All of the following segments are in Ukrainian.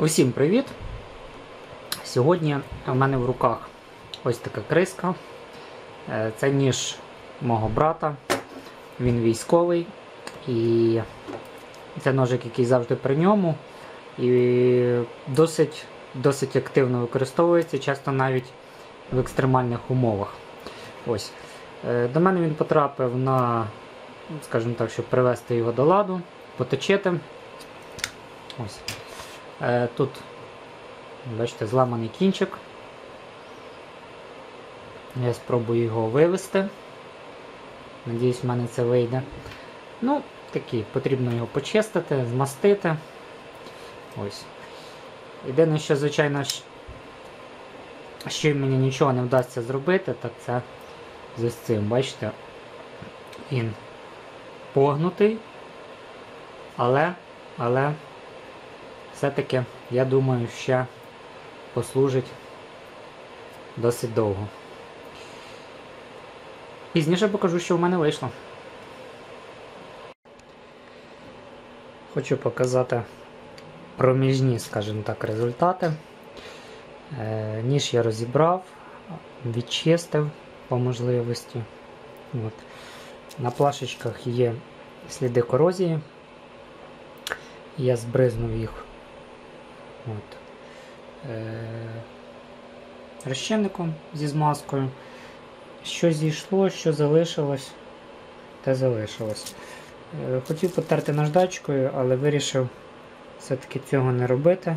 Усім привіт! Сьогодні в мене в руках ось така криска. Е, Це ніж мого брата. Він військовий. І це ножик, який завжди при ньому. І досить, досить активно використовується, часто навіть в екстремальних умовах. Ось. Е, До мене він потрапив на, скажімо так, щоб привести його до ладу, поточити. Ось. Е, Тут, бачите, зламаний кінчик. Я спробую його вивести. Надіюсь, в мене це вийде. Ну, такий, потрібно його почистити, змастити. Ось. Єдине, що, звичайно, що мені нічого не вдасться зробити, так це з цим, бачите, він погнутий, але, але все-таки, я думаю, ще послужить досить довго. Пізніше покажу, що в мене вийшло. Хочу показати проміжні, скажімо так, результати. Е, ніж я розібрав, відчистив по можливості. От. На плашечках є сліди корозії. Я збризнув їх От. Е, розчинником зі змазкою. Що зійшло, що залишилось, те залишилось. Е, хотів потерти наждачкою, але вирішив все-таки цього не робити,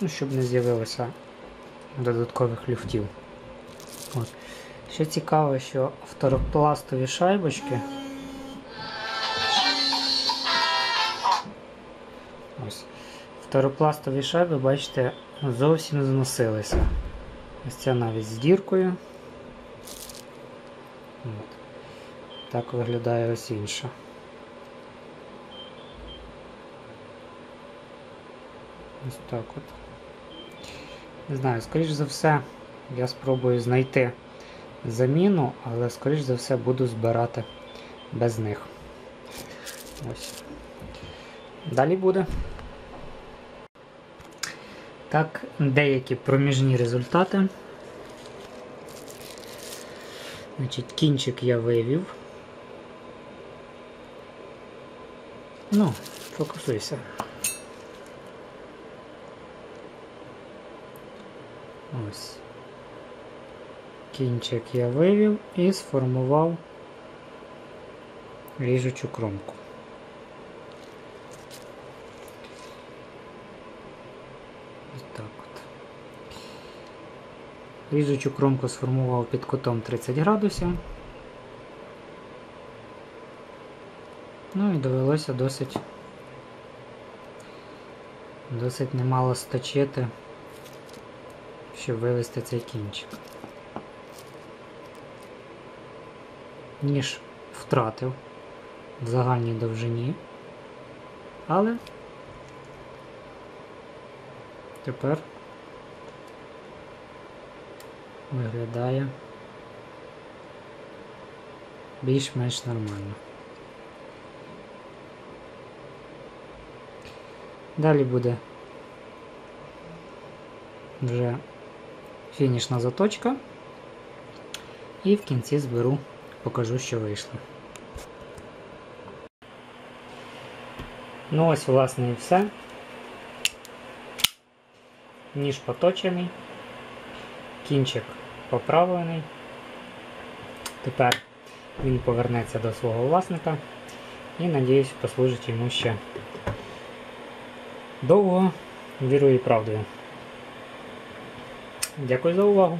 ну, щоб не з'явилося додаткових люфтів. От. Що цікаво, що второпластові шайбочки. Второпластові шайби, бачите, зовсім зносилися. Ось ця навіть з діркою. От. Так виглядає ось інша. Ось так от. Не знаю, скоріш за все, я спробую знайти заміну, але скоріш за все буду збирати без них. Ось. Далі буде. Так, деякі проміжні результати. Значить, кінчик я вивів. Ну, фокусуйся. Ось. Кінчик я вивів і сформував ріжучу кромку. Ось так от. Ріжучу кромку сформував під кутом 30 градусів. Ну і довелося досить досить немало сточити, щоб вивести цей кінчик. Ніж втратив в загальній довжині, але тепер виглядає більш-менш нормально. Далі буде вже фінішна заточка. І в кінці зберу, покажу, що вийшло. Ну ось, власне, і все. Ніж поточений, кінчик поправлений. Тепер він повернеться до свого власника і, надіюсь, послужить йому ще довго, вірою і правдою. Дякую за увагу.